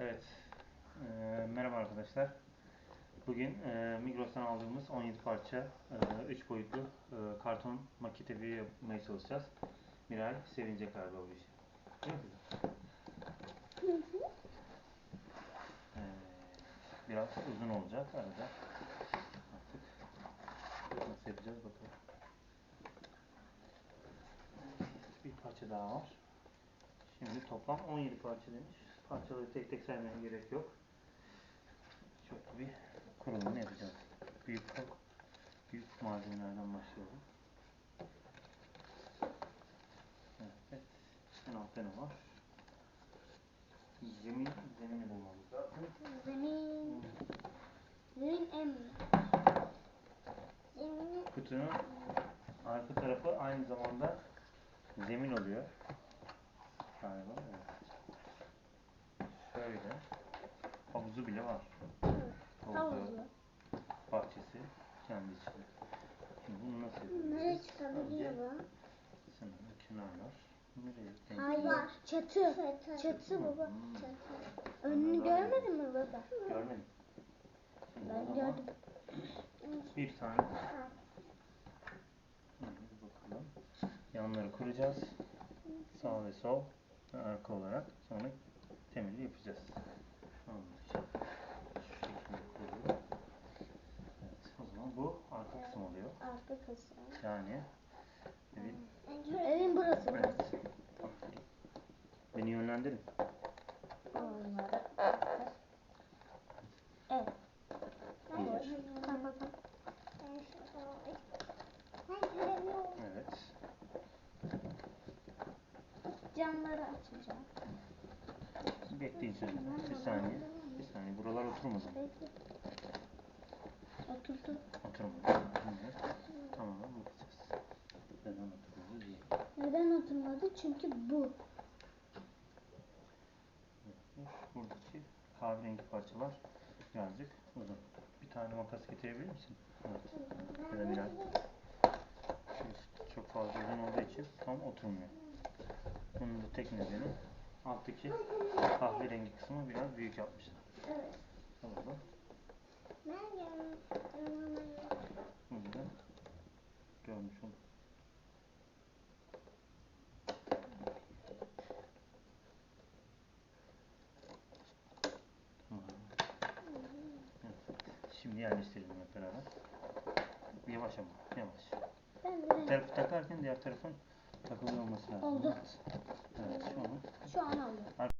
Evet. Ee, merhaba arkadaşlar. Bugün e, Migros'tan aldığımız 17 parça 3 boyutlu e, karton maketi evi yapmaya çalışacağız. Miray sevinecek galiba bu işi. Biraz uzun olacak arada. Artık nasıl yapacağız bakalım. Bir parça daha var. Şimdi toplam 17 parça demiş. Parçaları tek tek saymaya gerek yok. Çok bir kurulumunu yapacağız. Büyük büyük malzemelerden başlayalım. Evet. En altta ne var? Zemin, zemini bulmamız lazım. Zemin. Zemin en Zemini Kutunun arka tarafı aynı zamanda zemin oluyor. Galiba evet. Şöyle. Havuzu bile var. Havuzu, havuzu. bahçesi kendi içinde. Şimdi bunu nasıl yapıyoruz? Nereye çıkabiliyor bu? Sınırlı kenarlar. Nereye? Hayır. geliyor? Çatı. Çatı baba. Hmm. Önünü görmedin mi baba? Görmedim. Şimdi Ben gördüm. Bir tane. Şimdi bakalım. Yanları kuracağız. Sağ ve sol arka olarak. Sonra temeli yapacağız. Şu şekilde kuruyorum. Evet. O zaman bu arka kısım oluyor. Arka kısım. Yani evin Evin burası Evet. Beni yönlendirin. Onları. Evet. İyidir. Bak bak bak. Evet. Camları açacağım. Bekleyin çocuklar. Bir saniye. Bir saniye. Bekle. Oturdu. Oturmadı. Tamamen bakacağız. Neden oturmadı diye. Neden oturmadı? Çünkü bu. Buradaki kahverengi parçalar birazcık uzun. Bir tane makas getirebilir misin? Evet. Ya da biraz. Şurası çok fazla uzun olduğu için tam oturmuyor. Bunun da tek nedeni alttaki kahverengi kısmı biraz büyük yapmışlar. Evet. Tamam. Tamam. Evet. Şimdi yerleştirelim hep beraber. Yavaş ama yavaş. Ben de tarafı takarken diğer tarafın takılıyor olması lazım. Oldu. Evet şu an şu an oldu.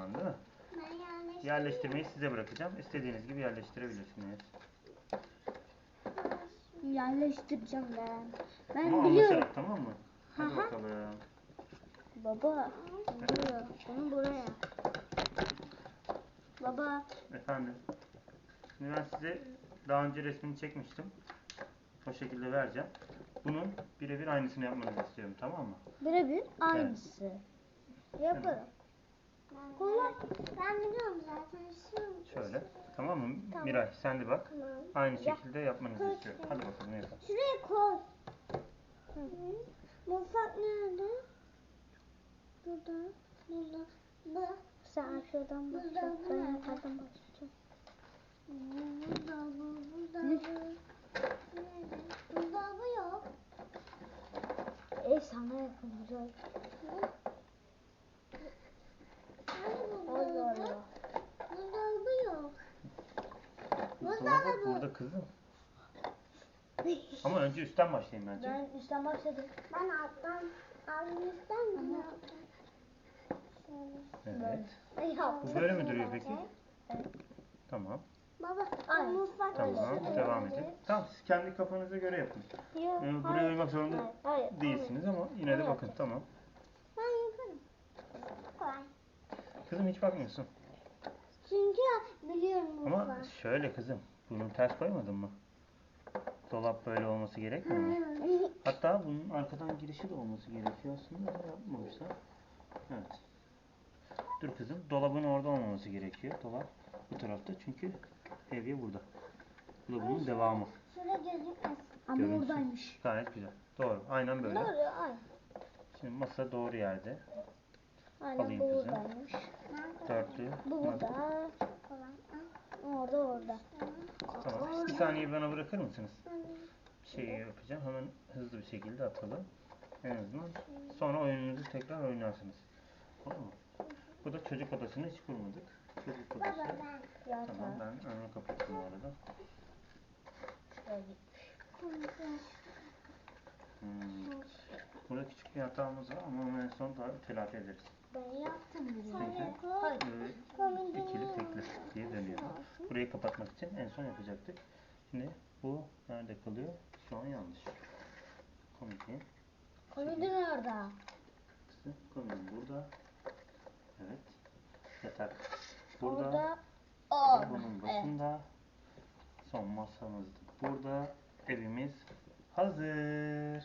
Zamanı değil mi? Yerleştirmeyi size bırakacağım. İstediğiniz gibi yerleştirebilirsiniz. Yerleştireceğim ben. Ben Ama biliyorum. anlaşarak tamam mı? Hadi Aha. bakalım. Baba. Buraya. Bunu buraya. Baba. Efendim. Şimdi ben size daha önce resmini çekmiştim. O şekilde vereceğim. Bunun birebir aynısını yapmanızı istiyorum tamam mı? Birebir aynısı. Yaparım. Kolay. Ben biliyorum zaten. Şu. Şöyle. Tamam mı? Tamam. Miray sen de bak. Tamam. Aynı Ya. şekilde yapmanızı istiyorum. Hadi bakalım yapalım. Şuraya koy. Mutfak nerede? Burada. Burada. Bu. Sen şuradan bak. Burada, Ben burada. yukarıdan başlayacağım. Burada bu. Burada bu. Nerede? Burada bu yok. Ev sana yakın güzel Allah burada bu? Allah. Burada bu yok. Burada Dolabı bu. burada kızım. Ama önce üstten başlayayım bence. Ben üstten başladım. Ben alttan almıştan mı yaptım? Evet. Bu böyle mi duruyor peki? Evet. Tamam. Baba, mutfak Tamam. Devam edin. Tamam siz kendi kafanıza göre yapın. Yok. Ee, buraya hayır. uymak zorunda Hayır, hayır. değilsiniz ama yine de Evet. bakın tamam. Ben yaparım. Kolay. Kızım hiç bakmıyorsun. Çünkü biliyorum Ama mutfağı. şöyle kızım. Bunu ters koymadın mı? Dolap böyle olması gerekmiyor mu? Hatta bunun arkadan girişi de olması gerekiyor aslında yapmamışlar. Evet. Dur kızım. Dolabın orada olmaması gerekiyor. Dolap bu tarafta çünkü evye burada. Bu da bunun devamı. Şurada gözükmesin. Ama Görünsün. oradaymış. Gayet güzel. Doğru. Aynen böyle. Doğru, aynen. Şimdi masa doğru yerde. Aynen Alayım bu kızım. oradaymış. Dörtlü. Bu burada. Kolay. Orada orada. Tamam. Bir saniye bana bırakır mısınız? Bir şey yapacağım. Hemen hızlı bir şekilde atalım. En azından sonra oyununuzu tekrar oynarsınız. Tamam mı? Bu da çocuk odasını hiç kurmadık. Çocuk odası. Baba ben. Yatağı. Tamam ben önünü kapattım bu arada. Hmm. Burada küçük bir hatamız var ama en son daha telafi ederiz. Ben yaptım. Peki. Hayır. Böyle ikili tekli diye dönüyor. Burayı kapatmak için en son yapacaktık. Şimdi bu nerede kalıyor? Şu an yanlış. Komedi. Komedi nerede? Kızı koyalım burada. Evet. Yatak. Burada. Orada. Orada. bunun Evet. başında. Son masamız da burada. Evimiz hazır.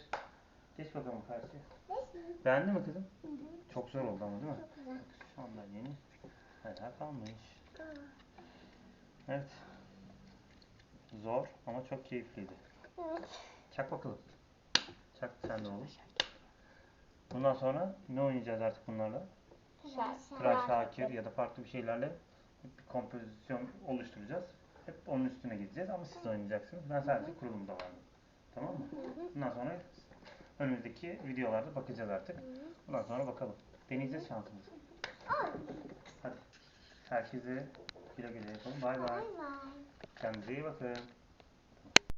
Geç bakalım karşıya. Beğendin mi kızım? Çok zor oldu ama değil mi? Şu anda yeni neler kalmış. Evet. Zor ama çok keyifliydi. Çak bakalım. Çak sen de oğlum. Bundan sonra ne oynayacağız artık bunlarla? Kral Şakir ya da farklı bir şeylerle bir kompozisyon oluşturacağız. Hep onun üstüne gideceğiz ama siz oynayacaksınız. Ben sadece kurulumda varım. Tamam mı? Bundan sonra önümüzdeki videolarda bakacağız artık. Bundan sonra bakalım. Deneyeceğiz şansımızı. Hadi. Herkese Güle güle yapalım. Bay bay. Bay bay. Kendinize iyi bakın.